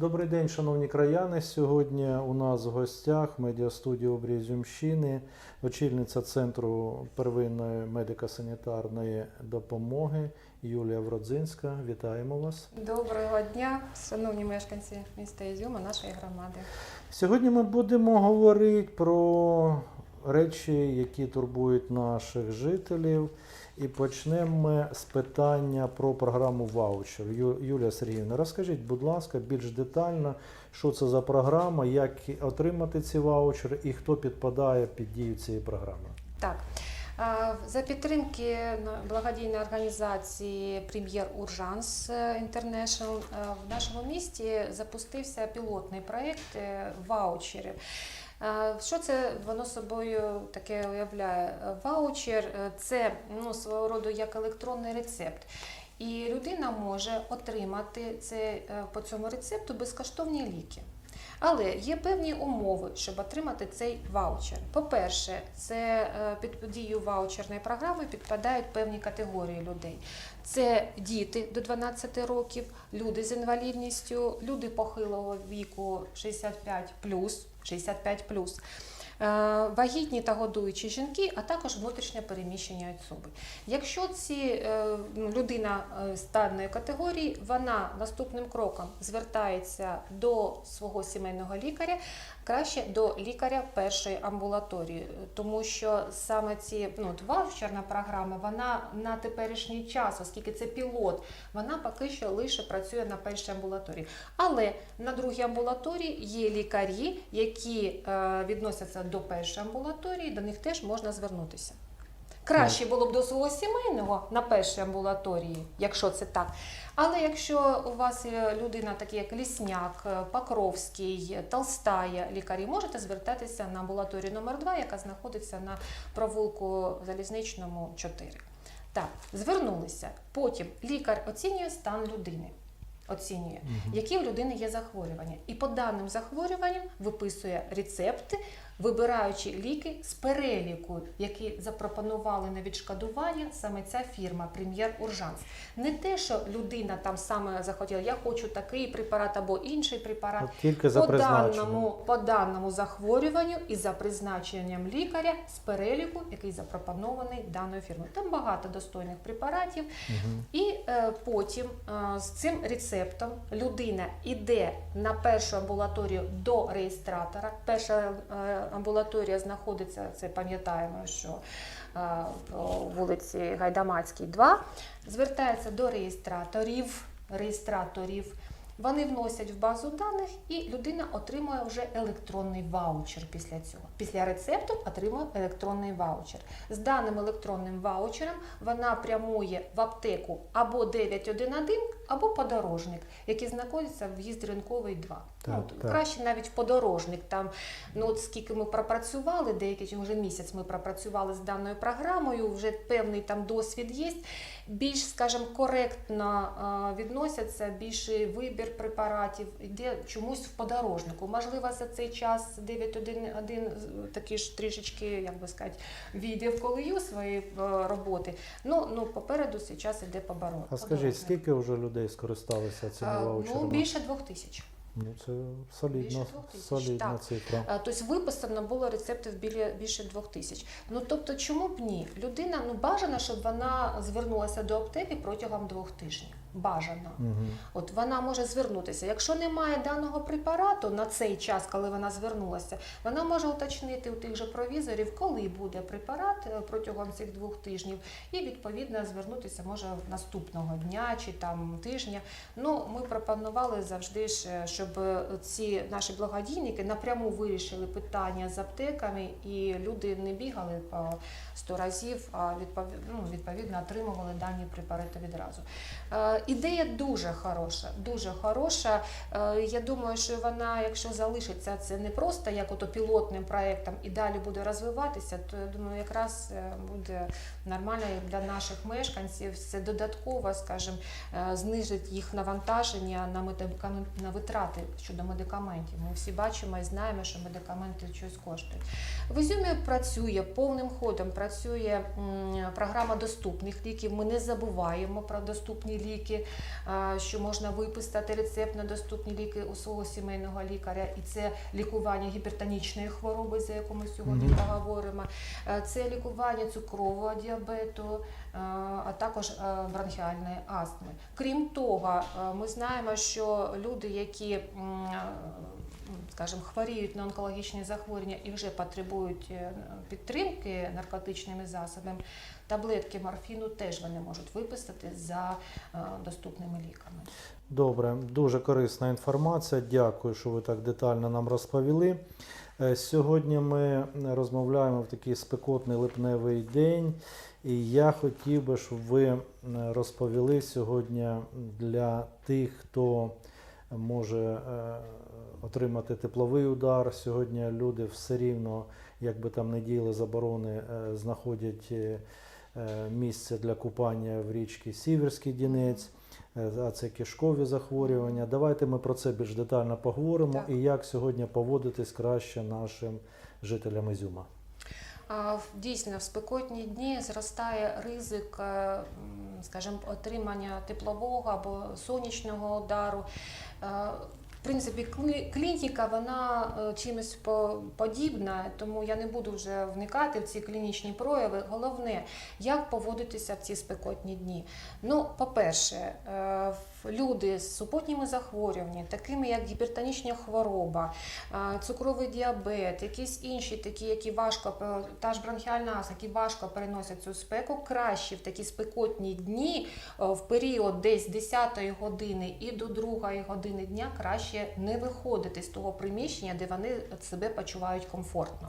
Добрий день, шановні краяни. Сьогодні у нас в гостях медіастудія обрій Зюмщини, очільниця Центру первинної медико-санітарної допомоги Юлія Вродзинська. Вітаємо вас. Доброго дня, шановні мешканці міста Ізюма, нашої громади. Сьогодні ми будемо говорити про речі, які турбують наших жителів. І почнемо ми з питання про програму ваучер. Ю- Юлія Сергіївна, розкажіть, будь ласка, більш детально, що це за програма, як отримати ці ваучери і хто підпадає під дію цієї програми. Так. За підтримки на- благодійної організації Прем'єр Уржанс Інтернешнл в нашому місті запустився пілотний проєкт е, ваучерів. А, Що це воно собою таке уявляє? Ваучер е, це ну, свого роду як електронний рецепт. І людина може отримати це, е, по цьому рецепту безкоштовні ліки. Але є певні умови, щоб отримати цей ваучер. По-перше, це е, під дію ваучерної програми підпадають певні категорії людей. Це діти до 12 років, люди з інвалідністю, люди похилого віку 65 65 плюс Вагітні та годуючі жінки, а також внутрішньо переміщення особи. Якщо ці е, ну, людина стадної категорії, вона наступним кроком звертається до свого сімейного лікаря, краще до лікаря першої амбулаторії, тому що саме ці ну, ваучерна програма, вона на теперішній час, оскільки це пілот, вона поки що лише працює на першій амбулаторії. Але на другій амбулаторії є лікарі, які е, відносяться до першої амбулаторії, до них теж можна звернутися. Краще було б до свого сімейного на першій амбулаторії, якщо це так. Але якщо у вас людина, такі як Лісняк, Покровський, Толстая, лікарі, можете звертатися на амбулаторію номер 2 яка знаходиться на провулку Залізничному 4. Так, звернулися. Потім лікар оцінює стан людини. Оцінює, які в людини є захворювання. І по даним захворюванням виписує рецепти, вибираючи ліки з переліку, які запропонували на відшкодування саме ця фірма Прем'єр Уржанс. Не те, що людина там саме захотіла, я хочу такий препарат або інший препарат. От тільки за По даному, по даному захворюванню і за призначенням лікаря з переліку, який запропонований даною фірмою. Там багато достойних препаратів. Мгм. І е, потім е, з цим рецептом людина йде на першу амбулаторію до реєстратора. Перша е, амбулаторія знаходиться, це пам'ятаємо, що е, по вулиці Гайдамацькій, 2. Звертається до реєстраторів. реєстраторів. Вони вносять в базу даних, і людина отримує вже електронний ваучер після цього. Після рецепту отримує електронний ваучер. З даним електронним ваучером вона прямує в аптеку або 911, або подорожник, який знаходиться в'їзд ринковий 2. Так, ну, так. Краще навіть подорожник. Там, ну, от скільки ми пропрацювали, деякий вже місяць ми пропрацювали з даною програмою, вже певний там досвід є. Більш, скажімо, коректно відносяться, більший вибір препаратів йде чомусь в подорожнику. Можливо, за цей час 911 з- такі ж трішечки, як би сказати, відділ в колею своєї е, роботи. Ну, ну попереду зараз іде поборо. А скажіть, скільки вже людей скористалися цими А. Ну, більше двох тисяч. Ну, це солідна, Більше солідна так. цифра. Е, Тобто виписано було рецептів біля більше двох тисяч. Ну тобто, чому б ні? Людина ну бажано, щоб вона звернулася до аптеки протягом двох тижнів. Бажано. Угу. От вона може звернутися. Якщо немає даного препарату на цей час, коли вона звернулася, вона може уточнити у тих же провізорів, коли буде препарат е, протягом цих двох тижнів, і відповідно звернутися може наступного дня чи там тижня. Ну ми пропонували завжди ж, е, щоб е, ці наші благодійники напряму вирішили питання з аптеками, і люди не бігали по 100 разів, а відповідно, ну, відповідно отримували дані препарати відразу. Ідея дуже хороша, дуже хороша. Е, Я думаю, що вона, якщо залишиться, це не просто як ото пілотним проєктом і далі буде розвиватися, то я думаю, якраз е, буде нормально для наших мешканців. Це додатково, скажімо, е, знижить їх навантаження на медикамен- на витрати щодо медикаментів. Ми всі бачимо і знаємо, що медикаменти щось коштують. В Ізюмі працює повним ходом, працює програма доступних ліків. Ми не забуваємо про доступні ліки. Ліки, е, що можна виписати рецепт на доступні ліки у свого сімейного лікаря, і це лікування гіпертонічної хвороби, за яку ми сьогодні Мгм. поговоримо. Е, Це лікування цукрового діабету, е, а також бронхіальної астми. Крім того, ми знаємо, що люди, які скажімо, хворіють на онкологічні захворювання і вже потребують е, підтримки наркотичними засобами, таблетки морфіну теж вони можуть виписати за е, доступними ліками. Добре, дуже корисна інформація. Дякую, що ви так детально нам розповіли. Е, Сьогодні ми розмовляємо в такий спекотний липневий день, і я хотів би, щоб ви розповіли сьогодні для тих, хто може е, отримати тепловий удар. Сьогодні люди все рівно, як би там не діяли заборони, е, знаходять е, місце для купання в річці Сіверський Дінець. А це кишкові захворювання. Давайте ми про це більш детально поговоримо Так. і як сьогодні поводитись краще нашим жителям Ізюма. Дійсно, в спекотні дні зростає ризик, е, скажімо, отримання теплового або сонячного удару. Е, В принципі, клініка вона е, чимось подібна, тому я не буду вже вникати в ці клінічні прояви. Головне, як поводитися в ці спекотні дні. Ну, по-перше, люди з супутніми захворюваннями, такими як гіпертонічна хвороба, цукровий діабет, якісь інші, такі, які важко та ж бронхіальна астма, які важко переносять цю спеку, краще в такі спекотні дні, в період десь 10 години і до 2 години дня краще не виходити з того приміщення, де вони себе почувають комфортно.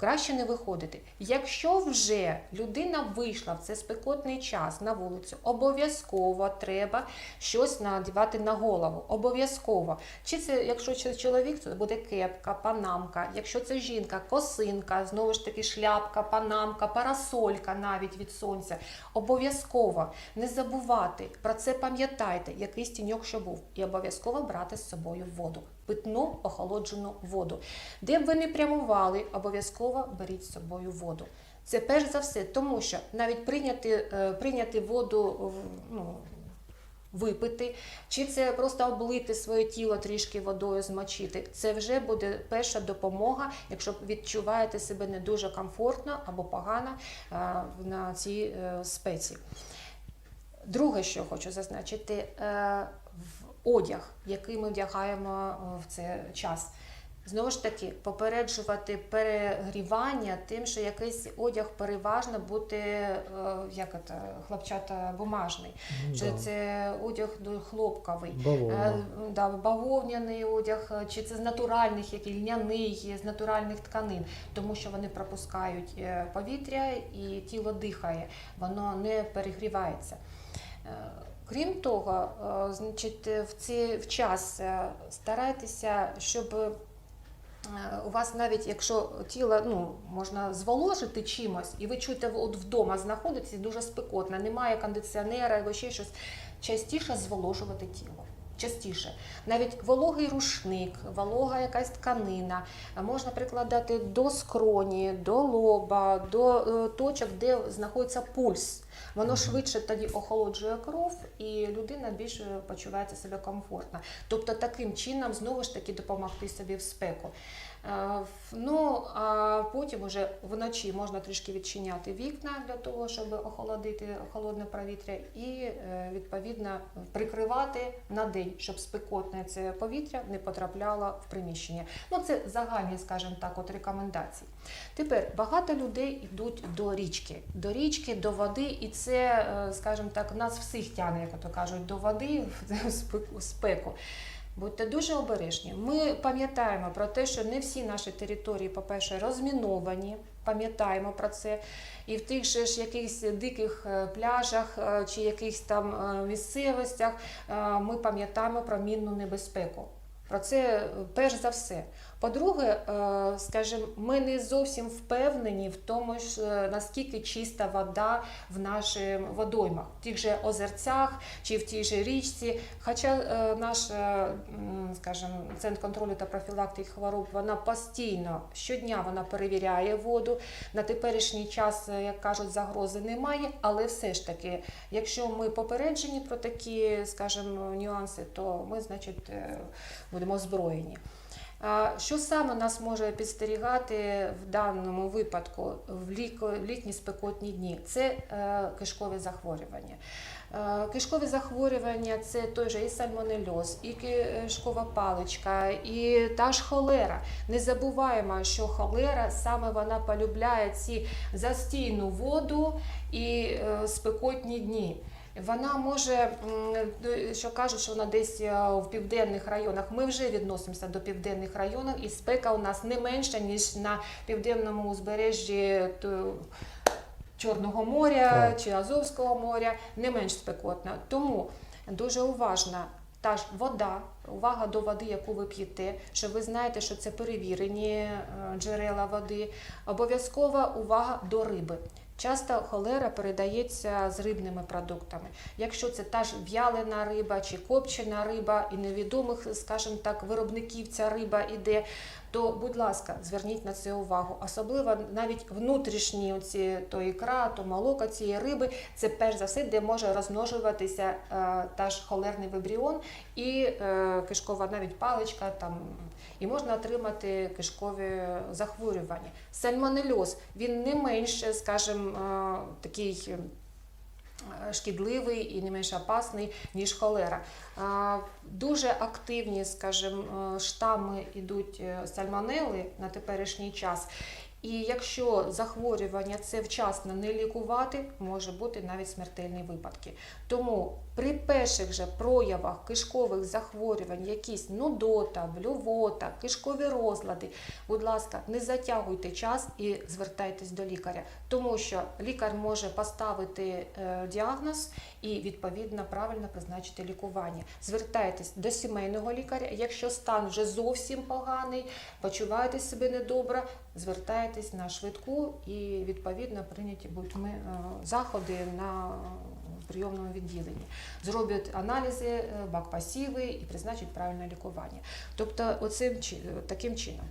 Краще не виходити. Якщо вже людина вийшла в цей спекотний час на вулицю, обов'язково треба щось надівати на голову. Обов'язково. Чи це, якщо це чоловік, це буде кепка, панамка. Якщо це жінка, косинка, знову ж таки шляпка, панамка, парасолька навіть від сонця. Обов'язково не забувати про це пам'ятайте, якийсь тіньок, що був, і обов'язково брати з собою воду, питну охолоджену воду. Де б ви не прямували, обов'язково беріть з собою воду. Це перш за все, тому що навіть прийняти, е, прийняти воду ну, випити, чи це просто облити своє тіло трішки водою, змочити. Це вже буде перша допомога, якщо відчуваєте себе не дуже комфортно або погано е, на цій е, спеці. Друге, що хочу зазначити, одяг, який ми вдягаємо е, в цей час. Знову ж таки, попереджувати перегрівання тим, що якийсь одяг переважно буде е, як це, хлопчатобумажний, чи Да. це одяг ну, хлопковий. Бавовна. Е, да, бавовняний одяг, е, чи це з натуральних, як льняний, з натуральних тканин, тому що вони пропускають е, повітря і тіло дихає, воно не перегрівається. Крім того, е, значить, в цей час е, старайтеся, щоб е, у вас навіть якщо тіло ну, можна зволожити чимось, і ви чуєте, от вдома знаходитесь дуже спекотно, немає кондиціонера або ще щось, частіше зволожувати тіло. Частіше. Навіть вологий рушник, волога якась тканина, можна прикладати до скроні, до лоба, до е, точок, де знаходиться пульс. Воно швидше тоді охолоджує кров, і людина більше почувається себе комфортно. Тобто таким чином знову ж таки допомогти собі в спеку. Е, Ну а потім уже вночі можна трішки відчиняти вікна для того, щоб охолодити холодне повітря, і е, відповідно прикривати на день, щоб спекотне це повітря не потрапляло в приміщення. Ну це загальні, скажімо так, от рекомендації. Тепер багато людей йдуть до річки, до річки, до води, і це, е, скажімо так, нас всіх тягне, як то кажуть, до води в спеку. Будьте дуже обережні. Ми пам'ятаємо про те, що не всі наші території, по-перше, розміновані. Пам'ятаємо про це. І в тих же ж якихось диких е, пляжах е, чи якихось там е, місцевостях ми пам'ятаємо про мінну небезпеку. Про це перш за все. По-друге, е, скажімо, ми не зовсім впевнені в тому, е, наскільки чиста вода в наших водоймах, в тих же озерцях чи в тій же річці. Хоча е, наш, скажімо, центр контролю та профілактики хвороб, вона постійно щодня вона перевіряє воду. На теперішній час, як кажуть, загрози немає, але все ж таки, якщо ми попереджені про такі, скажімо, нюанси, то ми, значить, будемо озброєні. Що саме нас може підстерігати в даному випадку в літні спекотні дні? Це е, кишкові захворювання. Е, Кишкові захворювання це той же і сальмонельоз, і кишкова паличка, і та ж холера. Не забуваємо, що холера саме вона полюбляє ці застійну воду і е, спекотні дні. Вона може, що кажуть, що вона десь е, в південних районах. Ми вже відносимося до південних районів, і спека у нас не менша, ніж на південному узбережжі Чорного моря чи Азовського моря, не менш спекотна. Тому дуже уважна. Та ж вода, увага до води, яку ви п'єте, що ви знаєте, що це перевірені е, джерела води. Обов'язкова увага до риби. Часто холера передається з рибними продуктами. Якщо це та ж в'ялена риба чи копчена риба, і невідомих, скажімо так, виробників ця риба іде, то, будь ласка, зверніть на це увагу. Особливо навіть внутрішні оці, то ікра, то молоко цієї риби, це перш за все, де може розмножуватися е, та ж холерний вибріон і е, кишкова навіть паличка там. І можна отримати кишкові захворювання. Сальмонельоз, він не менш, скажімо, е, такий шкідливий і не менш опасний, ніж холера. Дуже активні, скажімо, е, штами йдуть е, сальмонели на теперішній час. І якщо захворювання це вчасно не лікувати, може бути навіть смертельні випадки. Тому при перших же проявах кишкових захворювань, якісь нудота, блювота, кишкові розлади, будь ласка, не затягуйте час і звертайтесь до лікаря, тому що лікар може поставити е, діагноз і відповідно правильно призначити лікування. Звертайтесь до сімейного лікаря. Якщо стан вже зовсім поганий, почуваєте себе недобре, звертайтесь на швидку і відповідно прийняті будуть ми, е, заходи на прийомному відділенні. Зроблять аналізи, е, бак пасіви і призначать правильне лікування. Тобто, оцим таким чином.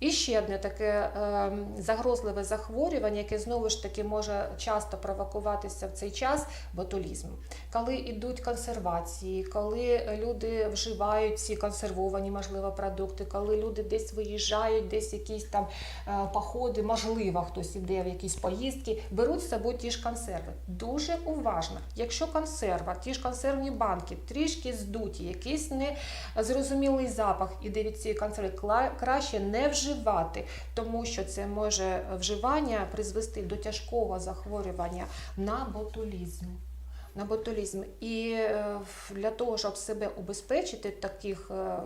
І ще одне таке е, загрозливе захворювання, яке знову ж таки може часто провокуватися в цей час ботулізм. Коли йдуть консервації, коли люди вживають ці консервовані, можливо, продукти, коли люди десь виїжджають, десь якісь там е, походи, можливо, хтось іде в якісь поїздки, беруть з собою ті ж консерви. Дуже уважно. Якщо консерва, ті ж консервні банки трішки здуті, якийсь незрозумілий запах іде від цієї консерви, краще не вживати, тому що це може вживання призвести до тяжкого захворювання на ботулізм. На ботулізм. І е, для того, щоб себе убезпечити таких е,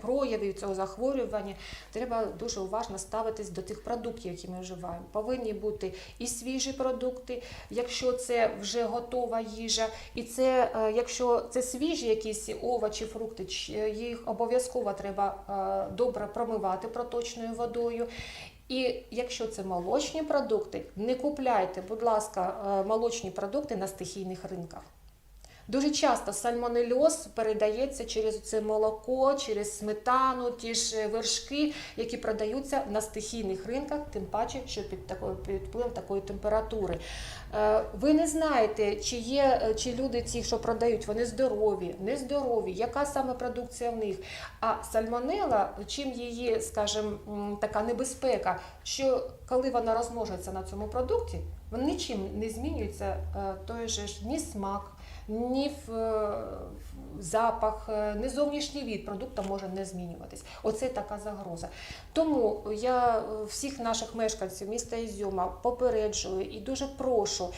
проявів цього захворювання, треба дуже уважно ставитись до тих продуктів, які ми вживаємо. Повинні бути і свіжі продукти, якщо це вже готова їжа, і це, е, якщо це свіжі якісь овочі, фрукти, їх обов'язково треба е, добре промивати проточною водою. І якщо це молочні продукти, не купляйте, будь ласка, е, молочні продукти на стихійних ринках. Дуже часто сальмонельоз передається через це молоко, через сметану, ті ж е, вершки, які продаються на стихійних ринках, тим паче, що під такою під впливом такої температури. Е, Ви не знаєте, чи є е, чи люди ці, що продають, вони здорові, нездорові, яка саме продукція в них. А сальмонела, чим її, скажімо, така небезпека, що коли вона розмножується на цьому продукті, він нічим не змінюється той же ж ні смак ні в, е, в запах, е, ні зовнішній від продукту може не змінюватись. Оце така загроза. Тому я е, всіх наших мешканців міста Ізюма попереджую і дуже прошу,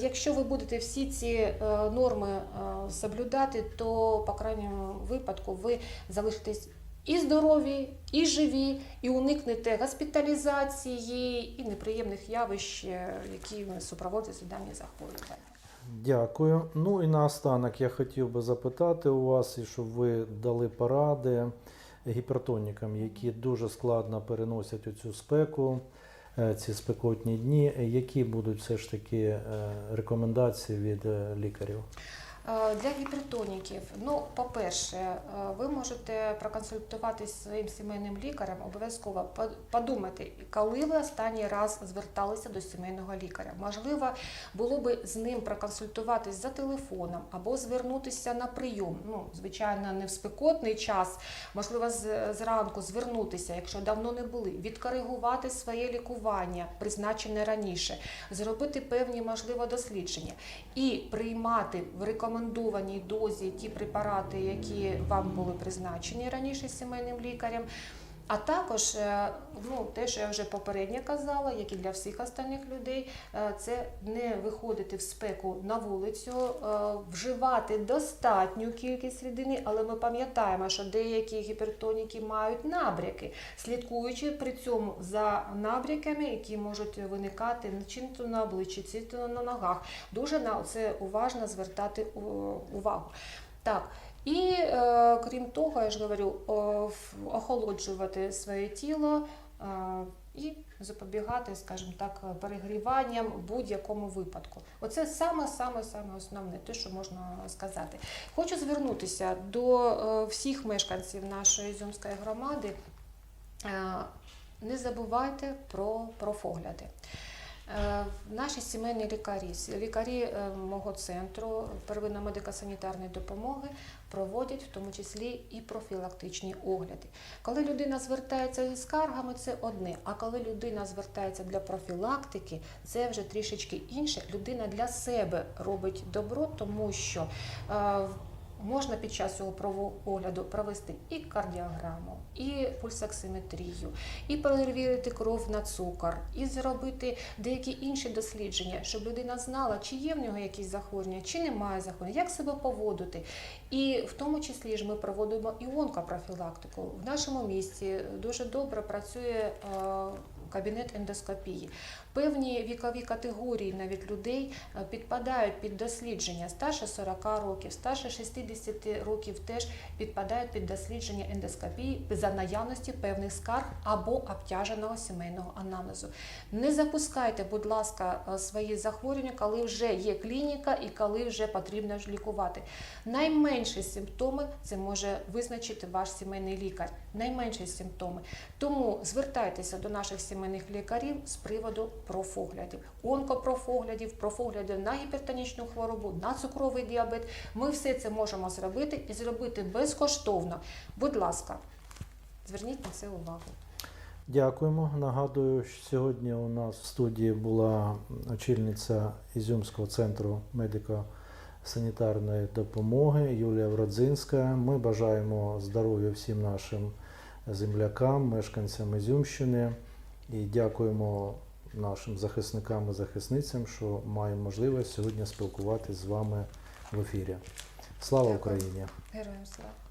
якщо ви будете всі ці норми соблюдати, то по крайньому випадку ви залишитесь. І здорові, і живі, і уникнете госпіталізації і неприємних явищ, які супроводжують дані захворювання. Дякую. Ну і наостанок я хотів би запитати у вас, і щоб ви дали поради гіпертонікам, які дуже складно переносять оцю спеку, е, ці спекотні дні. Які будуть все ж таки е, рекомендації від е, лікарів? Е, Для гіпертоніків, ну, по-перше, е, ви можете проконсультуватись зі своїм сімейним лікарем, обов'язково подумати, коли ви останній раз зверталися до сімейного лікаря. Можливо, було би з ним проконсультуватись за телефоном або звернутися на прийом. Ну, звичайно, не в спекотний час, можливо, зранку звернутися, якщо давно не були, відкоригувати своє лікування, призначене раніше, зробити певні, можливо, дослідження. І приймати в рекомендованій дозі ті препарати, які вам були призначені раніше сімейним лікарем. А також е, ну, те, що я вже попередньо казала, як і для всіх остальних людей, е, це не виходити в спеку на вулицю, е, вживати достатню кількість рідини, але ми пам'ятаємо, що деякі гіпертоніки мають набряки, слідкуючи при цьому за набряками, які можуть виникати чи то на обличчі, чи то на ногах. Дуже на це уважно звертати увагу. Так. І е, крім того, я ж говорю, охолоджувати своє тіло е, і запобігати, скажімо так, перегріванням в будь-якому випадку. Оце саме саме саме основне, те, що можна сказати. Хочу звернутися до е, всіх мешканців нашої Ізюмської громади. Е, Не забувайте про профогляди. Е, Наші сімейні лікарі, лікарі е, мого центру первинно медико-санітарної допомоги проводять в тому числі і профілактичні огляди. Коли людина звертається зі скаргами, це одне. А коли людина звертається для профілактики, це вже трішечки інше. Людина для себе робить добро, тому що е, можна під час цього огляду провести і кардіограму, і пульсоксиметрію, і перевірити кров на цукор, і зробити деякі інші дослідження, щоб людина знала, чи є в нього якісь захворювання, чи немає захворювання, як себе поводити. І в тому числі ж ми проводимо і онкопрофілактику. В нашому місті дуже добре працює е, кабінет ендоскопії. Певні вікові категорії навіть людей е, підпадають під дослідження старше 40 років, старше 60 років теж підпадають під дослідження ендоскопії за наявності певних скарг або обтяженого сімейного анамнезу. Не запускайте, будь ласка, е, свої захворювання, коли вже є клініка і коли вже потрібно лікувати. Найменші симптоми це може визначити ваш сімейний лікар. Найменші симптоми. Тому звертайтеся до наших сімейних лікарів з приводу профоглядів, онкопрофоглядів, профоглядів на гіпертонічну хворобу, на цукровий діабет. Ми все це можемо зробити і зробити безкоштовно. Будь ласка, зверніть на це увагу. Дякуємо. Нагадую, що сьогодні у нас в студії була очільниця Ізюмського центру медико-санітарної допомоги Юлія Вродзинська. Ми бажаємо здоров'я всім нашим землякам, мешканцям Ізюмщини і дякуємо нашим захисникам і захисницям, що маємо можливість сьогодні спілкуватися з вами в ефірі. Слава Дякую. Україні! Героям слава!